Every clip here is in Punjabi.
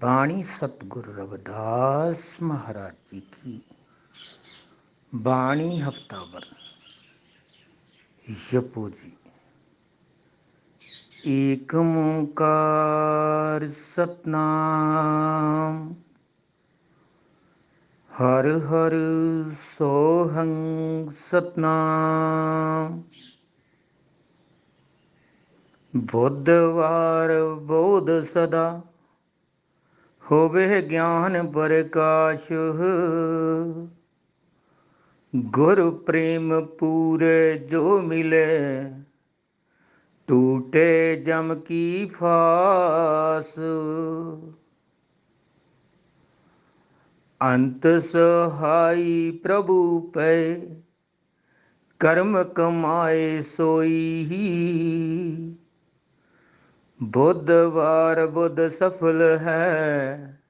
ਬਾਣੀ ਸਤਿਗੁਰ ਰਵਿਦਾਸ ਮਹਾਰਾਜ ਜੀ ਕੀ ਬਾਣੀ ਹਫਤਾਵਰ ਜਪੋ ਜੀ ਏਕ ਓੰਕਾਰ ਸਤਨਾਮ ਹਰ ਹਰ ਸੋਹੰ ਸਤਨਾਮ ਬੁੱਧਵਾਰ ਬੋਧ ਸਦਾ ਹੋਵੇ ਗਿਆਨ ਪ੍ਰਕਾਸ਼ ਗੁਰ ਪ੍ਰੇਮ ਪੂਰੇ ਜੋ ਮਿਲੇ ਟੂਟੇ ਜਮ ਕੀ ਫਾਸ ਅੰਤ ਸਹਾਈ ਪ੍ਰਭੂ ਪੈ ਕਰਮ ਕਮਾਏ ਸੋਈ ਬੁੱਧਵਾਰ ਬੁੱਧ ਸਫਲ ਹੈ।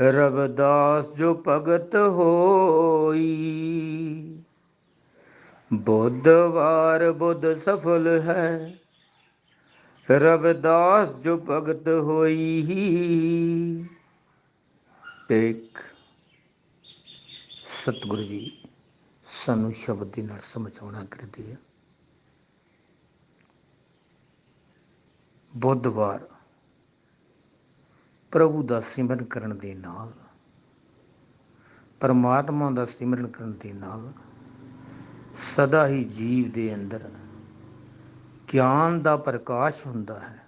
ਰਵਦਾਸ ਜੋ ਭਗਤ ਹੋਈ। ਬੁੱਧਵਾਰ ਬੁੱਧ ਸਫਲ ਹੈ। ਰਵਦਾਸ ਜੋ ਭਗਤ ਹੋਈ। ਟੇਕ ਸਤਿਗੁਰੂ ਜੀ, ਸਾਨੂੰ ਸ਼ਬਦ ਦੀ ਨਾਲ ਸਮਝਾਉਣਾ ਕਰਦੇ ਆ ਬੁੱਧਵਾਰ। ਪ੍ਰਭੂ ਦਾ ਸਿਮਰਨ ਕਰਨ ਦੇ ਨਾਲ, ਪਰਮਾਤਮਾ ਦਾ ਸਿਮਰਨ ਕਰਨ ਦੇ ਨਾਲ ਸਦਾ ਹੀ ਜੀਵ ਦੇ ਅੰਦਰ ਗਿਆਨ ਦਾ ਪ੍ਰਕਾਸ਼ ਹੁੰਦਾ ਹੈ।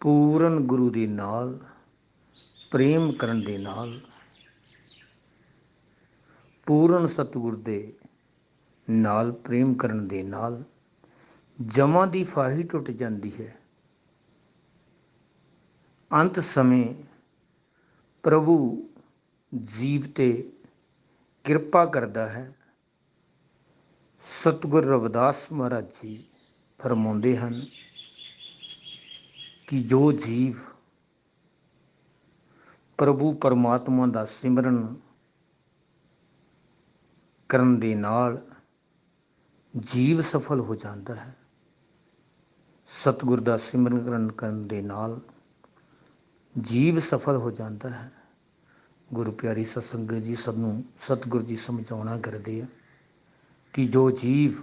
ਪੂਰਨ ਗੁਰੂ ਦੇ ਨਾਲ, ਪ੍ਰੇਮ ਕਰਨ ਦੇ ਨਾਲ, ਪੂਰਨ ਸਤਿਗੁਰ ਦੇ ਨਾਲ, ਪ੍ਰੇਮ ਕਰਨ ਦੇ ਨਾਲ ਜਮਾਂ ਦੀ ਫਾਹੀ ਟੁੱਟ ਜਾਂਦੀ ਹੈ। ਅੰਤ ਸਮੇਂ ਪ੍ਰਭੂ ਜੀਵ ਤੇ ਕਿਰਪਾ ਕਰਦਾ ਹੈ। ਸਤਿਗੁਰ ਰਵਿਦਾਸ ਮਹਾਰਾਜ ਜੀ ਫਰਮਾਉਂਦੇ ਹਨ ਕਿ ਜੋ ਜੀਵ ਪ੍ਰਭੂ ਪਰਮਾਤਮਾ ਦਾ ਸਿਮਰਨ ਕਰਨ ਦੇ ਨਾਲ ਜੀਵ ਸਫਲ ਹੋ ਜਾਂਦਾ ਹੈ। ਸਤਿਗੁਰ ਦਾ ਸਿਮਰਨ ਕਰਨ ਦੇ ਨਾਲ ਜੀਵ ਸਫਲ ਹੋ ਜਾਂਦਾ ਹੈ। ਗੁਰੂ ਪਿਆਰੀ ਸਤਸੰਗਤ ਜੀ ਸਾਨੂੰ ਸਤਿਗੁਰ ਜੀ ਸਮਝਾਉਣਾ ਕਰਦੇ ਆ ਕਿ ਜੋ ਜੀਵ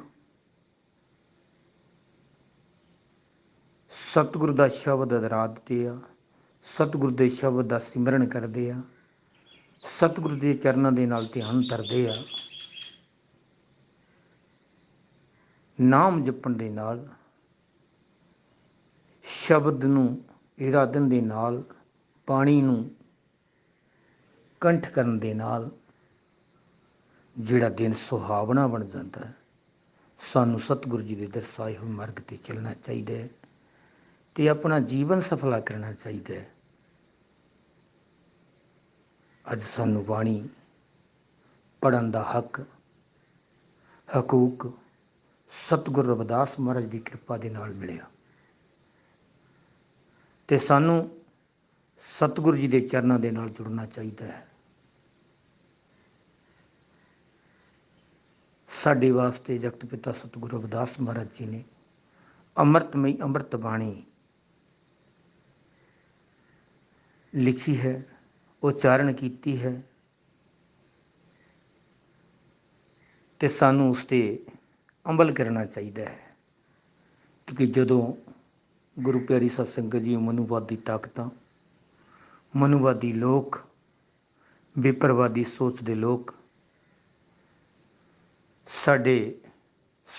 ਸਤਿਗੁਰ ਦਾ ਸ਼ਬਦ ਅਰਾਧਦੇ ਆ, ਸਤਿਗੁਰ ਦੇ ਸ਼ਬਦ ਦਾ ਸਿਮਰਨ ਕਰਦੇ ਆ, ਸਤਿਗੁਰ ਦੇ ਚਰਨਾਂ ਦੇ ਨਾਲ ਧਿਆਨ ਧਰਦੇ ਆ, ਨਾਮ ਜਪਣ ਦੇ ਨਾਲ ਸ਼ਬਦ ਨੂੰ ਇਰਾਦਨ ਦੇ ਨਾਲ, ਪਾਣੀ ਨੂੰ ਕੰਠ ਕਰਨ ਦੇ ਨਾਲ ਜਿਹੜਾ ਦਿਨ ਸੁਹਾਵਣਾ ਬਣ ਜਾਂਦਾ ਹੈ, ਸਾਨੂੰ ਸਤਿਗੁਰੂ ਜੀ ਦੇ ਦਰਸਾਏ ਹੋਏ ਮਾਰਗ ਤੇ ਚੱਲਣਾ ਚਾਹੀਦਾ ਹੈ ਤੇ ਆਪਣਾ ਜੀਵਨ ਸਫਲਾ ਕਰਨਾ ਚਾਹੀਦਾ ਹੈ। ਅੱਜ ਸਾਨੂੰ ਬਾਣੀ ਪੜਨ ਦਾ ਹੱਕ, ਹਕੂਕ ਸਤਿਗੁਰੂ ਰਵਿਦਾਸ ਮਹਾਰਾਜ ਦੀ ਕਿਰਪਾ ਦੇ ਨਾਲ ਮਿਲਿਆ। ਤੇ ਸਾਨੂੰ ਸਤਿਗੁਰੂ ਜੀ ਦੇ ਚਰਨਾਂ ਦੇ ਨਾਲ ਜੁੜਨਾ ਚਾਹੀਦਾ ਹੈ। ਸਾਡੇ ਵਾਸਤੇ ਜਗਤ ਪਿਤਾ ਸਤਿਗੁਰੂ ਰਵਿਦਾਸ ਮਹਾਰਾਜ ਜੀ ਨੇ ਅੰਮ੍ਰਿਤਮਈ ਅੰਮ੍ਰਿਤ ਬਾਣੀ ਲਿਖੀ ਹੈ, ਉਚਾਰਨ ਕੀਤੀ ਹੈ ਤੇ ਸਾਨੂੰ ਉਸ ਤੇ ਅਮਲ ਕਰਨਾ ਚਾਹੀਦਾ ਹੈ। ਕਿਉਂਕਿ ਜਦੋਂ ਗੁਰੂ ਪਿਆਰੀ ਸਤਸੰਗਤ ਜੀ ਮਨੁਵਾਦੀ ਤਾਕਤਾਂ, ਮਨੁਵਾਦੀ ਲੋਕ ਵਿਪਰਵਾਦੀ ਸੋਚ ਦੇ ਲੋਕ, ਸਾਡੇ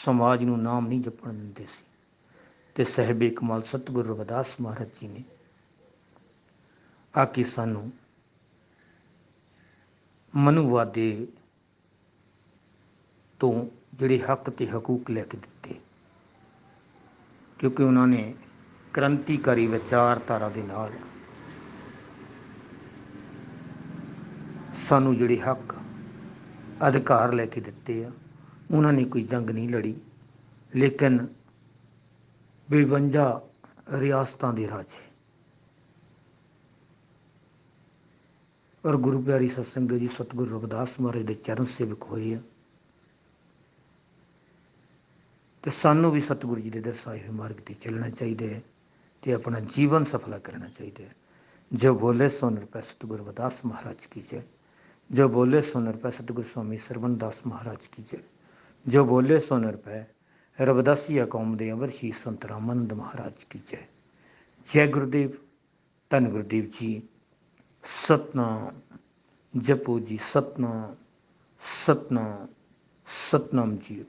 ਸਮਾਜ ਨੂੰ ਨਾਮ ਨਹੀਂ ਜਪਣ ਦਿੰਦੇ ਸੀ। ਤੇ ਸਹਿਬੇ ਕਮਾਲ ਸਤਿਗੁਰੂ ਰਵਿਦਾਸ ਮਹਾਰਾਜ ਜੀ ਨੇ ਆ ਕੇ ਸਾਨੂੰ ਮਨੁਵਾਦੇ ਤੋਂ ਜਿਹੜੇ ਹੱਕ ਤੇ ਹਕੂਕ ਲੈ ਕੇ ਦਿੱਤੇ। ਕਿਉਂਕਿ ਉਹਨਾਂ ਨੇ ਕ੍ਰਾਂਤੀਕਾਰੀ ਵਿਚਾਰਧਾਰਾ ਦੇ ਨਾਲ ਸਾਨੂੰ ਜਿਹੜੇ ਹੱਕ, ਅਧਿਕਾਰ ਲੈ ਕੇ ਦਿੱਤੇ ਆ, ਉਹਨਾਂ ਨੇ ਕੋਈ ਜੰਗ ਨਹੀਂ ਲੜੀ। ਲੇਕਿਨ 52 ਰਿਆਸਤਾਂ ਦੇ ਰਾਜੇ ਔਰ ਗੁਰੂ ਪਿਆਰੀ ਸਤਸੰਗ ਜੀ ਸਤਿਗੁਰੂ ਰਵਿਦਾਸ ਮਹਾਰਾਜ ਦੇ ਚਰਨ ਸੇਵਕ ਹੋਏ ਆ। ਤੇ ਸਾਨੂੰ ਵੀ ਸਤਿਗੁਰੂ ਜੀ ਦੇ ਦਰਸਾਏ ਹੋਏ ਮਾਰਗ ਤੇ ਚੱਲਣਾ ਚਾਹੀਦਾ ਹੈ। ਤੇ ਆਪਣਾ ਜੀਵਨ ਸਫਲਾ ਕਰਨਾ ਚਾਹੀਦਾ ਹੈ। ਜੋ ਬੋਲੇ ਸੋ ਨਿਰਭੈ ਸਤਿਗੁਰ ਰਵਿਦਾਸ ਮਹਾਰਾਜ ਕੀ ਜੈ। ਜੋ ਬੋਲੇ ਸੋ ਨਿਰਭੈ ਸਤਿਗੁਰ ਸਵਾਮੀ ਸਰਵਨਦਾਸ ਮਹਾਰਾਜ ਕੀ ਜੈ। ਜੋ ਬੋਲੇ ਸੋ ਨਿਰਭੈ ਰਵਦਾਸੀਆ ਕੌਮ ਦੇ ਅਮਰ ਸ਼ਹੀਦ ਸੰਤ ਰਾਮਨੰਦ ਮਹਾਰਾਜ ਕੀ ਜੈ। ਜੈ ਗੁਰਦੇਵ, ਧੰਨ ਗੁਰਦੇਵ ਜੀ, ਸਤਨਾਮ, ਜਪੋ ਜੀ, ਸਤਨਾਮ ਸਤਨਾਮ ਸਤਨਾਮ ਜੀ